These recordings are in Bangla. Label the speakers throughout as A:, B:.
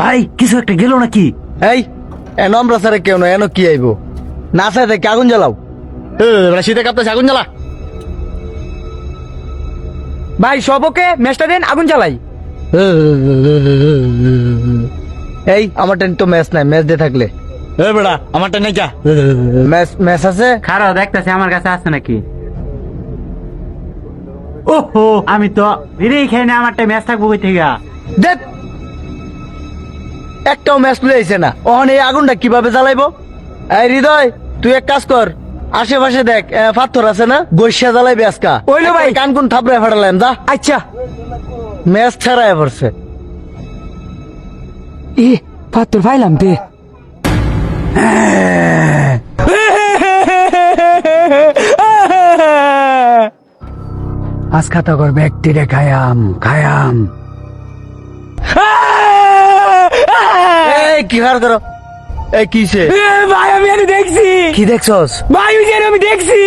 A: ভাই কিছু একটা গেল নাকি?
B: এই এ নম্র স্যারে কেউ না এনো কি আইব? না স্যার দেখে আগুন জ্বালাও? শীতে কাঁপতেছে আগুন জ্বালা।
C: ভাই সবকে ম্যাচটা দেন আগুন জ্বালাই।
B: এই আমার টেন তো ম্যাচ নাই ম্যাচ দিয়ে থাকলে। এ বেড়া আমার টেন নাই যা। ম্যাচ ম্যাচ আছে?
A: খারাপ দেখতেছি আমার কাছে আছে নাকি। ওহো আমি তো বিড়ি খাই না আমারটা ম্যাচ থাকব কই থেকে?
B: দেখ একটাও ম্যাচ হয়েছে না। ওখানে এই আগুনটা কীভাবে জ্বালাইবো? এই হৃদয় তুই এক কাজ কর। আশেপাশে দেখ পাথর আছে না? গৈসা জ্বালাইবে আজকা।
C: ওইলো ভাই।
B: কান কোন থাপড়ে ফাটালাম যা।
C: আচ্ছা।
B: ম্যাচ ছাড়াই পড়ছে।
C: এ পাত্র পাইলাম তে। আজ খাতা কর ব্যক্তিরে খায়াম খায়াম।
B: এই কি হার করো এই কিসে?
C: ভাই আমি আরে দেখছি।
B: কি দেখছস?
C: ভাই ওই যে আমি দেখছি।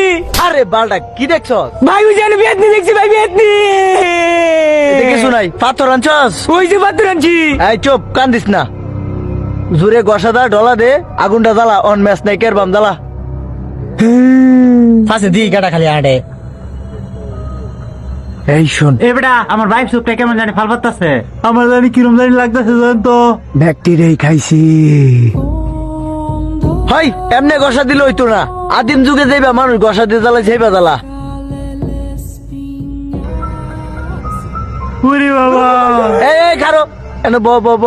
B: আরে বালটা কি দেখছস?
C: ভাই ওই যে বেতনি দেখছি ভাই বেতনি।
B: দেখে শুনাই পাথর আনছস?
C: ওই যে পাত্র আনছি।
B: এই চুপ কান্দিস না। জুরে গসাদা ডলা দে আগুনটা জ্বালা অন ম্যাচ নাই কেরবাম জ্বালা। ফাঁসে দি কাটা খালি আড়ে।
C: এই শোন।
A: এ বেটা আমার বাইক সুপটা কেমন জানি ফাল পাত্তাছে আমার জানি কিরম জানি লাগতেছে জান তো।
C: ব্যক্তিরেই খাইছি
B: হয় এমনি গসা দিলে হইতো না। আদিম যুগে যাইবা মানুষ গসা দিয়ে জ্বালা যাইবা জ্বালা।
A: ওরে বাবা।
B: এই এই খারো। এন ব ব ব।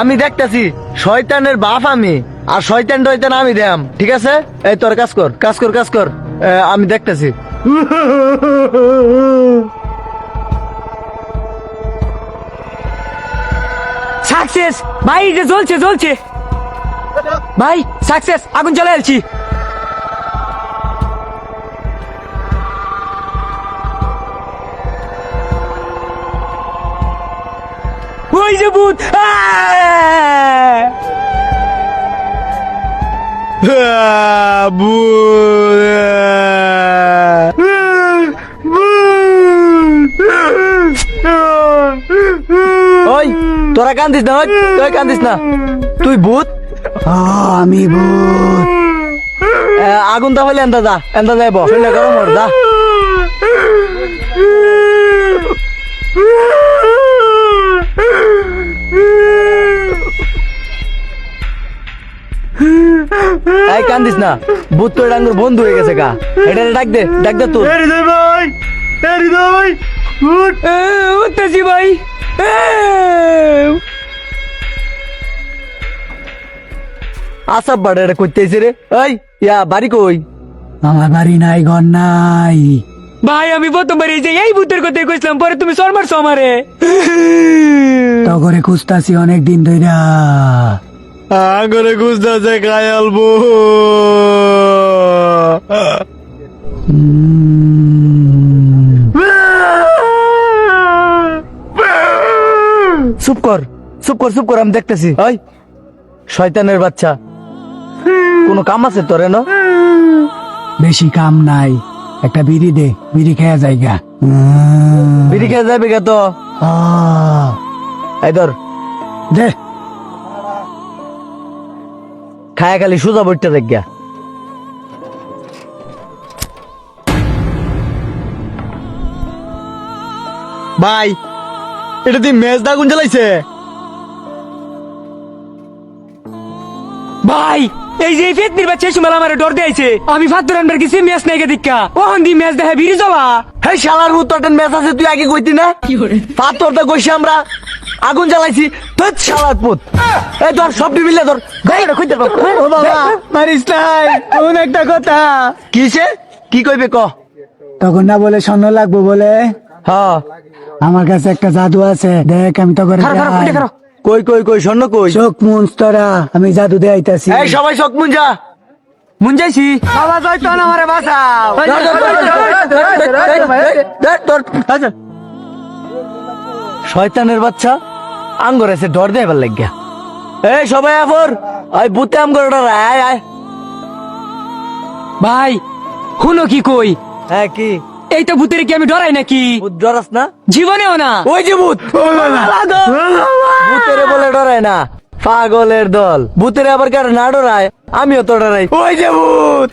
B: আমি দেখতেছি, শয়তানের বাপ আমি, আর শয়তান টয়তান আমি দেম ঠিক আছে? এই তোর, কাজ কর কাজ কর কাজ কর। আমি দেখতেছি।
C: সাকসেস ভাই যে জ্বলছে জ্বলছে। ভাই সাকসেস আগুন চলে আলছি। ভূত!
B: ওই তোরা কান্দিস না ওই, তুই কান্দিস না। তুই ভূত?
C: আমি ভূত।
B: আগুন তা হইলে এন্দা যা এন্দা যাইব গরম হর যা এই কান্দিস না ভূত তো ডাঙ্গুর বন্ধু হয়ে গেছে গা। এটা ডাক দে ডাক দে তুই
A: হৃদয় ভাই হৃদয় ভাই উঠ।
C: উঠতেছি ভাই!
B: আসাব বাড়ে এটা করতেছে রে। এই ইয়া বাড়ি কই?
C: আমার বাড়ি নাই ঘর নাই। ভাই আমি প্রথমবার এই যে এই ভূতের কথা কইছিলাম পরে তুমি সর মারছো আমারে তগরে খুঁজতাছি অনেক দিন ধইরা।
B: আঙ্গরে গুজদাছে কায়াল বউ। চুপ কর চুপ কর চুপ কর, আমি দেখতেছি। ওই শয়তানের বাচ্চা। কোনো কাম আছে তোর, না?
C: বেশি কাম নাই। একটা বিড়ি দে, বিড়ি খেয়া জায়গা
B: বিড়ি খেয়ে যাবে গে তো? এই ধর,
C: দে।
B: খায়া খালি সোজা বইটা দেখ গিয়া ভাই এটা তুই মেজ দাগুন জ্বালাইছে?
C: ভাই এই যে ফেতনির বাচ্চা সুমাল আমারে ডর দিয়েছে আমি ফাত্তর আনবার গেছি ম্যাচ নাই দীক্ষা। ওখান দিয়ে ম্যাচ দেখে বিড়ি জ্বলা।
B: হেই শালার উত্তরটেন মেজ আছে তুই আগে কইতি না? কি পাথর তো কইছি আমরা। আগুন জ্বালাইছি ধর শালার পুত এই ধর সব মিলে ধর গাড়িটা কইতে
C: মারিস নাই কোন একটা কথা
B: কিসে কি কইবে ক
C: তখন না বলে স্বর্ণ লাগবো বলে
B: হ্যাঁ
C: আমার কাছে একটা জাদু আছে দেখ আমি তো করে
B: কই কই কই স্বর্ণ কই
C: চোখ মুন্স তোরা আমি জাদু দেয়াইতাছি
B: এই সবাই চোখ শখ মুঞ্জা
C: মুঞ্জাইছি আওয়াজ হয়তো না আমারে বাঁচাও।
B: শয়তানের বাচ্চা আঙ্গর এসে ডর দেয় এবার লাগিয়া। এই সবাই আফর আই বুতে আম করে ডর আয় আয়।
C: ভাই শুনো কি কই?
B: হ্যাঁ কি?
C: এই তো ভূতের কি আমি ডরাই নাকি?
B: ডরাস না?
C: জীবনেও না।
B: ওই যে ভূত! ভূতেরে বলে ডরাই না। পাগলের দল। ভূতেরে আবার কার না ডরায় আমিও তো ডরাই। ওই যে ভূত!